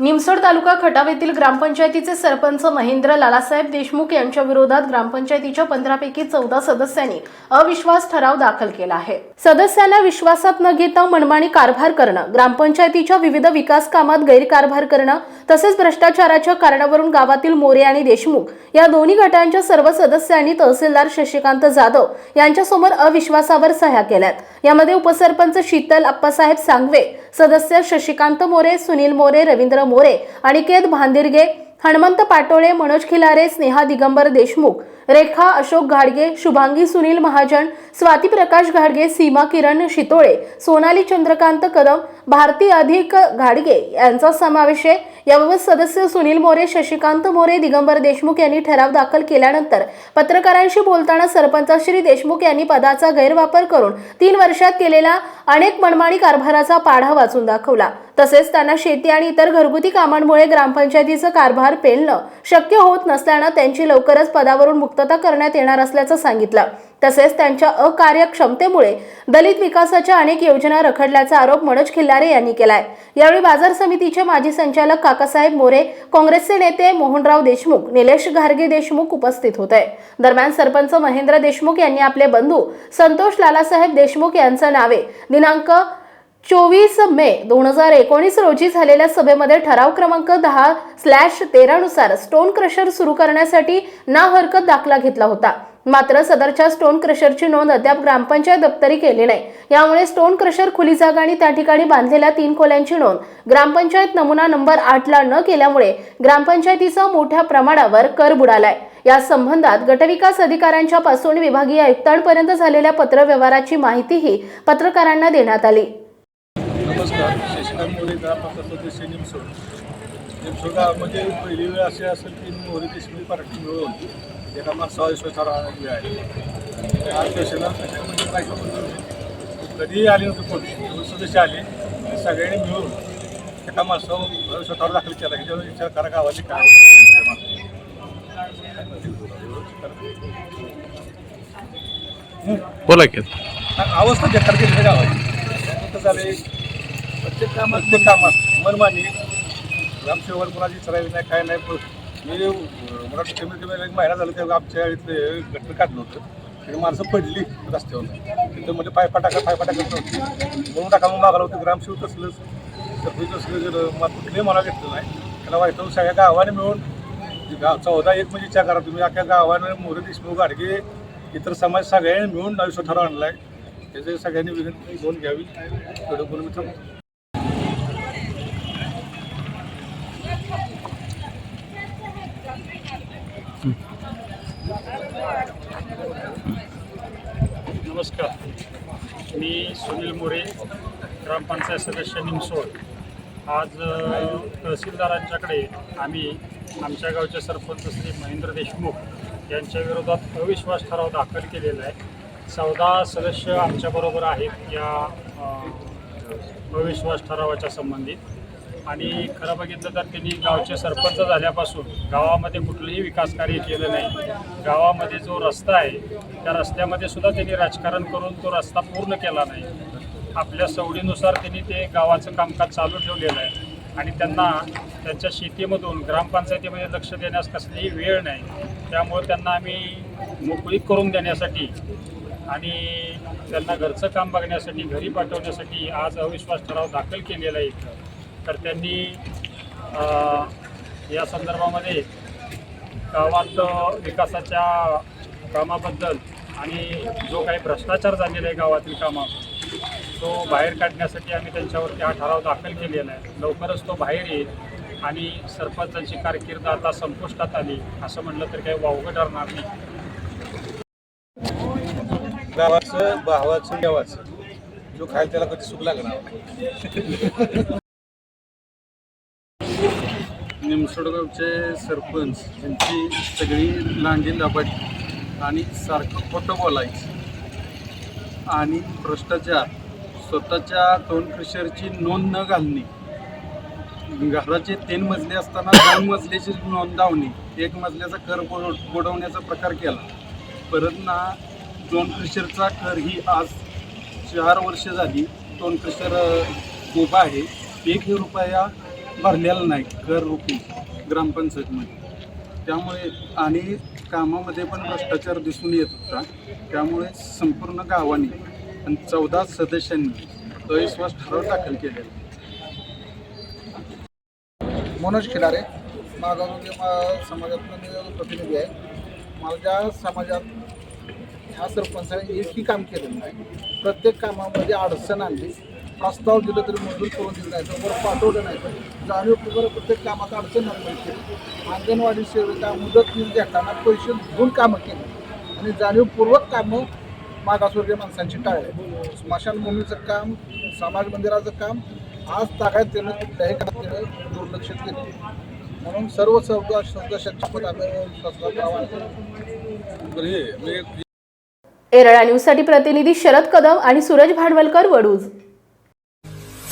Nimsod तालुका खटाव येथील ग्रामपंचायतीचे सरपंच महेंद्र लालासाहेब देशमुख यांच्या विरोधात ग्रामपंचायतीच्या पंधरापैकी चौदा सदस्यांनी अविश्वास ठराव दाखल केला आहे. सदस्यांना विश्वासात न घेता मनमानी कारभार करणं ग्रामपंचायतीच्या विविध विकास कामात गैरकारभार करणं तसेच भ्रष्टाचाराच्या कारणावरून गावातील मोरे आणि देशमुख या दोन्ही गटांच्या सर्व सदस्यांनी तहसीलदार शशिकांत जाधव यांच्यासमोर अविश्वासावर सह्या केल्यात. यामध्ये उपसरपंच शीतल अप्पासाहेब सांगवे सदस्य शशिकांत मोरे सुनील मोरे रवींद्र मोरे अनिकेत भांदिरगे हनुमंत पाटोळे मनोज खिलारे स्नेहा दिगंबर देशमुख रेखा अशोक घाडगे शुभांगी सुनील महाजन स्वाती प्रकाश घाडगे सीमा किरण शितोळे सोनाली चंद्रकांत कदम भारती अधिक घाडगे यांचा समावेश आहे. याबाबत सदस्य सुनील मोरे शशिकांत मोरे दिगंबर देशमुख यांनी ठराव दाखल केल्यानंतर पत्रकारांशी बोलताना सरपंच श्री देशमुख यांनी पदाचा गैरवापर करून तीन वर्षात केलेला अनेक मनमानी कारभाराचा पाढा वाचून दाखवला. तसेच त्यांना शेती आणि इतर घरगुती कामांमुळे ग्रामपंचायतीचं कारभार पेलणं शक्य होत नसल्यानं त्यांची लवकरच पदावरून मुक्तता करण्यात येणार असल्याचं सांगितलं. तसेच त्यांच्या अकार्यक्षमतेमुळे दलित विकासाच्या अनेक योजना रखडल्याचा आरोप मनोज खिल्लारे यांनी केलाय. यावेळी बाजार समितीचे माजी संचालक काकासाहेब मोरे काँग्रेसचे नेते मोहनराव देशमुख निलेश घारगे देशमुख उपस्थित होते. दरम्यान सरपंच महेंद्र देशमुख यांनी आपले बंधू संतोष लालासाहेब देशमुख यांचं नावे दिनांक चोवीस मे दोन हजार एकोणीस रोजी झालेल्या सभेमध्ये ठराव क्रमांक दहा स्लॅश तेरानुसार स्टोन क्रशर सुरू करण्यासाठी ना हरकत दाखला घेतला होता. मात्र सदरच्या स्टोन क्रशरची नोंद अद्याप ग्रामपंचायत दप्तरी केली नाही. यामुळे स्टोन क्रशर खुली जागा आणि त्या ठिकाणी बांधलेल्या तीन खोल्यांची नोंद ग्रामपंचायत नमुना नंबर आठला न केल्यामुळे ग्रामपंचायतीचा मोठ्या प्रमाणावर कर बुडालाय. या संबंधात गटविकास अधिकाऱ्यांच्या पासून विभागीय आयुक्तांपर्यंत झालेल्या पत्रव्यवहाराची माहितीही पत्रकारांना देण्यात आली. नमस्कार शशिकांत मोरे ग्रामपंचायत सदस्य निमसोड निमसोड गावामध्ये पहिली वेळ अशी असेल की मोरे देशमुख पार्टी मिळून एका माणसावर विश्वासावर वेळ आहे. आज देशाला त्याच्यामध्ये म्हणजे कधीही आले नव्हते कोण. दोन सदस्य आले सगळ्यांनी मिळून एका माणसावर विश्वासावर दाखल केला ह्याच्यावर विचार करा गावाची काय बोला की. अवस्था बेकार केली गावाची. झाले प्रत्येक कामात प्रत्येक कामात. मनमानी. ग्रामसेवक कोणाची चरावी नाही काय नाही पण मी अं, मला वाटतं कमी एक महिना झालं तेव्हा आमच्या इथले गटर काढलं होतं. तिथे माणसं पडली रस्त्यावर. तिथं म्हणजे पायपा टाका पायपा टाकत नव्हती. म्हणून टाका म्हणून मागायला होतं ग्रामसेवक असलंच सरपंच असलं जर मला कुठलंही मला घेतलं नाही. त्याला वाईट सगळ्या गावाने मिळून गाव चौदा एक म्हणजे विचार करा तुम्ही. अख्या गावाने मोरे देशमुख गाडगे इतर समाज सगळ्यांनी मिळून आयुष्य ठराव आहे त्याचे सगळ्यांनी विनंती घेऊन घ्यावी. एवढं बोलून मी थांबतो. मी सुनील मोरे ग्रामपंचायत सदस्य निमसोड. आज तहसीलदारांच्याकडे आम्ही आमच्या गावचे सरपंच श्री महेंद्र देशमुख यांच्या विरोधात अविश्वास ठराव दाखल केलेला आहे. चौदा सदस्य आमच्याबरोबर आहेत या अविश्वास ठरावाच्या संबंधित. आणि खरं बघितलं तर त्यांनी गावचे सरपंच झाल्यापासून गावामध्ये कुठलंही विकास कार्य केलं नाही. गावामध्ये जो रस्ता आहे त्या रस्त्यामध्ये सुद्धा त्यांनी राजकारण करून तो रस्ता पूर्ण केला नाही. आपल्या सवडीनुसार त्यांनी ते गावाचं कामकाज चालू ठेवलेलं आहे. आणि त्यांना त्यांच्या शेतीमधून ग्रामपंचायतीमध्ये लक्ष देण्यास कसलीही वेळ नाही. त्यामुळे त्यांना आम्ही मोकळीक करून देण्यासाठी आणि त्यांना घरचं काम बघण्यासाठी घरी पाठवण्यासाठी आज अविश्वास ठराव दाखल केलेला आहे इथं. तर त्यांनी या संदर्भामध्ये गावात विकासाच्या कामाबद्दल आणि जो काही भ्रष्टाचार झालेला आहे गावातील कामा तो बाहेर काढण्यासाठी आम्ही त्यांच्यावरती हा ठराव दाखल केलेला आहे. लवकरच तो बाहेर येईल आणि सरपंचांची कारकीर्द आता संपुष्टात आली असं म्हणलं तर काही वावगं ठरणार नाही. गावाचं भावाचं देवाचं. जो खायला त्याला कधी सुख लागणार? निमसोडगावचे सरपंच यांची सगळी लांडी लबाड आणि सारखं खोटं बोलायचं. आणि भ्रष्टाचार स्वतःच्या दोन क्रिशरची नोंद न घालणे. घराचे तीन मजले असताना दोन मजल्याची नोंदावणे एक मजल्याचा कर बुडवण्याचा प्रकार केला. परत ना दोन क्रिशरचा कर ही आज चार वर्ष झाली. टोनकशर उभा आहे. एकही रुपया भरलेला नाही कर रुपये ग्रामपंचायतमध्ये. त्यामुळे आणि कामामध्ये पण भ्रष्टाचार दिसून येत होता. त्यामुळे संपूर्ण गावाने आणि चौदा सदस्यांनी अविश्वास ठराव दाखल केलेला मनोज खिलारे मागावर्गीय मा- समाजातून मी प्रतिनिधी आहे. माझ्या समाजात ह्या सरपंचाने एकही काम केलेलं नाही. प्रत्येक कामामध्ये अडचण आणली प्रस्ताव दिलं तरी मंजूर करून दिलं नाही. तर वर पाठवलं नाही. तर जाणीवपूर्वक प्रत्येक कामात अडचण निर्माण केली अंगणवाडी सेविका मुदत देताना पैसे घेऊन कामं केली. आणि जाणीवपूर्वक कामं मागासवर्गीय माणसांची टाळली. स्मशानभूमीचं काम समाज मंदिराचं काम आज त्यानं कुठल्याही कामात त्यानं दुर्लक्ष केलं म्हणून सर्व चौदा सदस्यांची पण आम्ही एरळा न्यूजसाठी प्रतिनिधी शरद कदम आणि सूरज भांडवलकर वडूज.